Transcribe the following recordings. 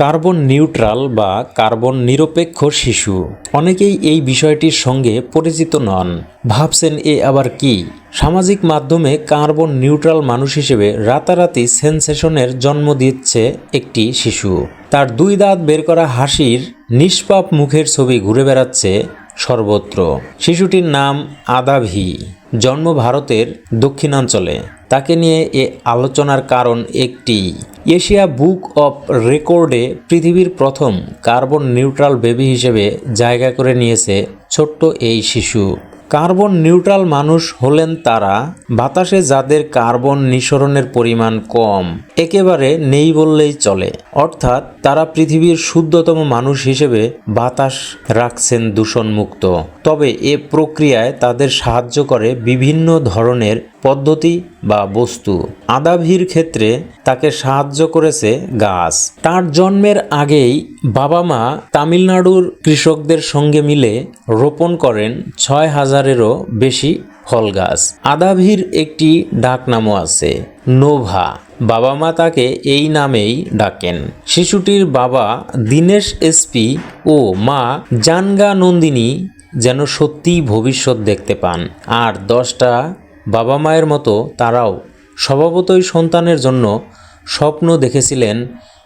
Carbon neutral বা carbon নিরপেক্ষ শিশু। অনেকেই এই বিষয়টির সঙ্গে পরিচিত নন। ভাবছেন এ আবার কি? সামাজিক মাধ্যমে কার্বন নিউট্রাল মানুষ হিসেবে রাতারাতি সেন্সেশনের জন্ম দিচ্ছে একটি শিশু। তার দুই দাঁত বের করা হাসির নিষ্পাপ মুখের ছবি ঘুরে বেড়াচ্ছে সর্বত্র। শিশুটির নাম আদাভি। জন্ম ভারতের দক্ষিণাঞ্চলে। তাকে নিয়ে এ আলোচনার কারণ একটি। এশিয়া বুক অফ রেকর্ডে পৃথিবীর প্রথম কার্বন নিউট্রাল বেবি হিসেবে জায়গা করে নিয়েছে ছোট্ট এই শিশু। কার্বন নিউট্রাল মানুষ হলেন তারা। বাতাসে যাদের কার্বন নিঃসরণের পরিমাণ কম, একেবারে নেই বললেই চলে। অর্থাৎ তারা পৃথিবীর শুদ্ধতম মানুষ হিসেবে বাতাস রাখছেন দূষণমুক্ত। তবে এ প্রক্রিয়ায় তাদের সাহায্য করে বিভিন্ন ধরনের পদ্ধতি বা বস্তু। আদাভির ক্ষেত্রে তাকে সাহায্য করেছে গাছ। তার জন্মের আগেই বাবা মা তামিলনাড়ুর কৃষকদের সঙ্গে মিলে রোপণ করেন ছয় হাজারেরও বেশি ফল গাছ। আদাভির একটি ডাকনামও আছে, নোভা। বাবা মা তাকে এই নামেই ডাকেন। শিশুটির বাবা দীনেশ এসপি ও মা জানগা নন্দিনী যেন সত্যিই ভবিষ্যৎ দেখতে পান। আর দশটা বাবা মায়ের মতো তারাও স্বভাবতই সন্তানের জন্য স্বপ্ন দেখেছিলেন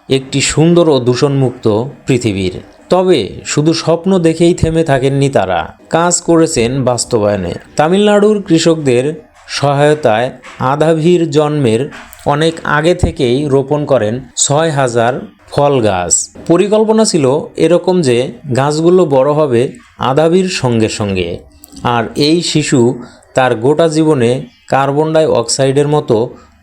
একটি সুন্দর ও দূষণমুক্ত পৃথিবীর। তবে শুধু স্বপ্ন দেখেই থেমে থাকেননি তারা। কাজ করেছেন বাস্তবায়নে। তামিলনাড়ুর কৃষকদের সহায়তায় আধাভির জন্মের অনেক আগে থেকেই রোপণ করেন ছয় হাজার ফল গাছ। পরিকল্পনা ছিল এরকম যে গাছগুলো বড় হবে আধাভির সঙ্গে সঙ্গে। আর এই শিশু তার গোটা জীবনে কার্বন ডাই অক্সাইডের মতো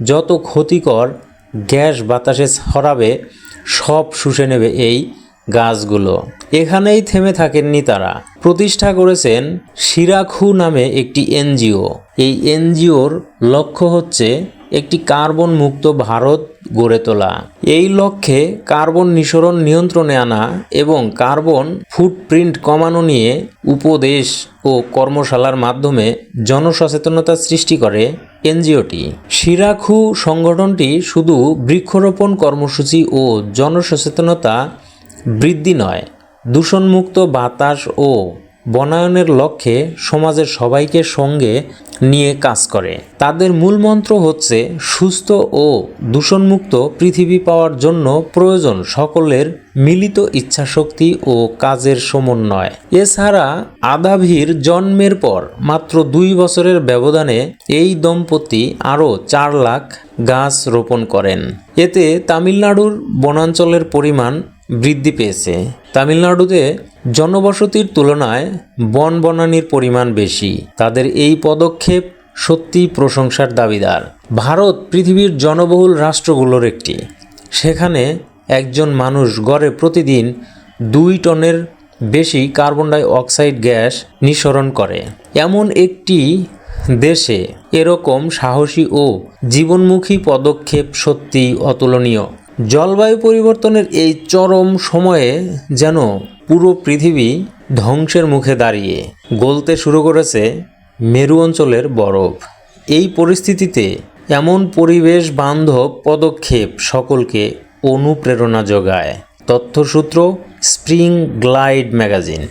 যত ক্ষতিকর গ্যাস বাতাসে ছড়াবে, সব শুষে নেবে এই গাছগুলো। এখানেই থেমে থাকেননি তারা। প্রতিষ্ঠা করেছেন সিরাখু নামে একটি এনজিও। এই এনজিওর লক্ষ্য হচ্ছে একটি কার্বন মুক্ত ভারত গড়ে তোলা। এই লক্ষ্যে কার্বন নিঃসরণ নিয়ন্ত্রণে আনা এবং কার্বন ফুটপ্রিন্ট কমানো নিয়ে উপদেশ ও কর্মশালার মাধ্যমে জনসচেতনতা সৃষ্টি করে এনজিওটি। শিরাখু সংগঠনটি শুধু বৃক্ষরোপণ কর্মসূচি ও জনসচেতনতা বৃদ্ধি নয়, দূষণমুক্ত বাতাস ও বনায়নের লক্ষ্যে সমাজের সবাইকে সঙ্গে নিয়ে কাজ করে। তাদের মূল মন্ত্র হচ্ছে, সুস্থ ও দূষণমুক্ত পৃথিবী পাওয়ার জন্য প্রয়োজন সকলের মিলিত ইচ্ছাশক্তি ও কাজের সমন্বয়। এছাড়া আদাভির জন্মের পর মাত্র দুই বছরের ব্যবধানে এই দম্পতি আরও চার লাখ গাছ রোপণ করেন। এতে তামিলনাড়ুর বনাঞ্চলের পরিমাণ বৃদ্ধি পেয়েছে। তামিলনাড়ুতে জনবসতির তুলনায় বন বনানির পরিমাণ বেশি। তাদের এই পদক্ষেপ সত্যিই প্রশংসার দাবিদার। ভারত পৃথিবীর জনবহুল রাষ্ট্রগুলোর একটি। সেখানে একজন মানুষ গড়ে প্রতিদিন দুই টনের বেশি কার্বন ডাই অক্সাইড গ্যাস নিঃসরণ করে। এমন একটি দেশে এরকম সাহসী ও জীবনমুখী পদক্ষেপ সত্যি অতুলনীয়। জলবায়ু পরিবর্তনের এই চরম সময়ে যেন পুরো পৃথিবী ধ্বংসের মুখে দাঁড়িয়ে গলতে শুরু করেছে মেরু অঞ্চলের বরফ। এই পরিস্থিতিতে এমন পরিবেশ বান্ধব পদক্ষেপ সকলকে অনুপ্রেরণা যোগায়, তথ্যসূত্র স্প্রিং গ্লাইড ম্যাগাজিন।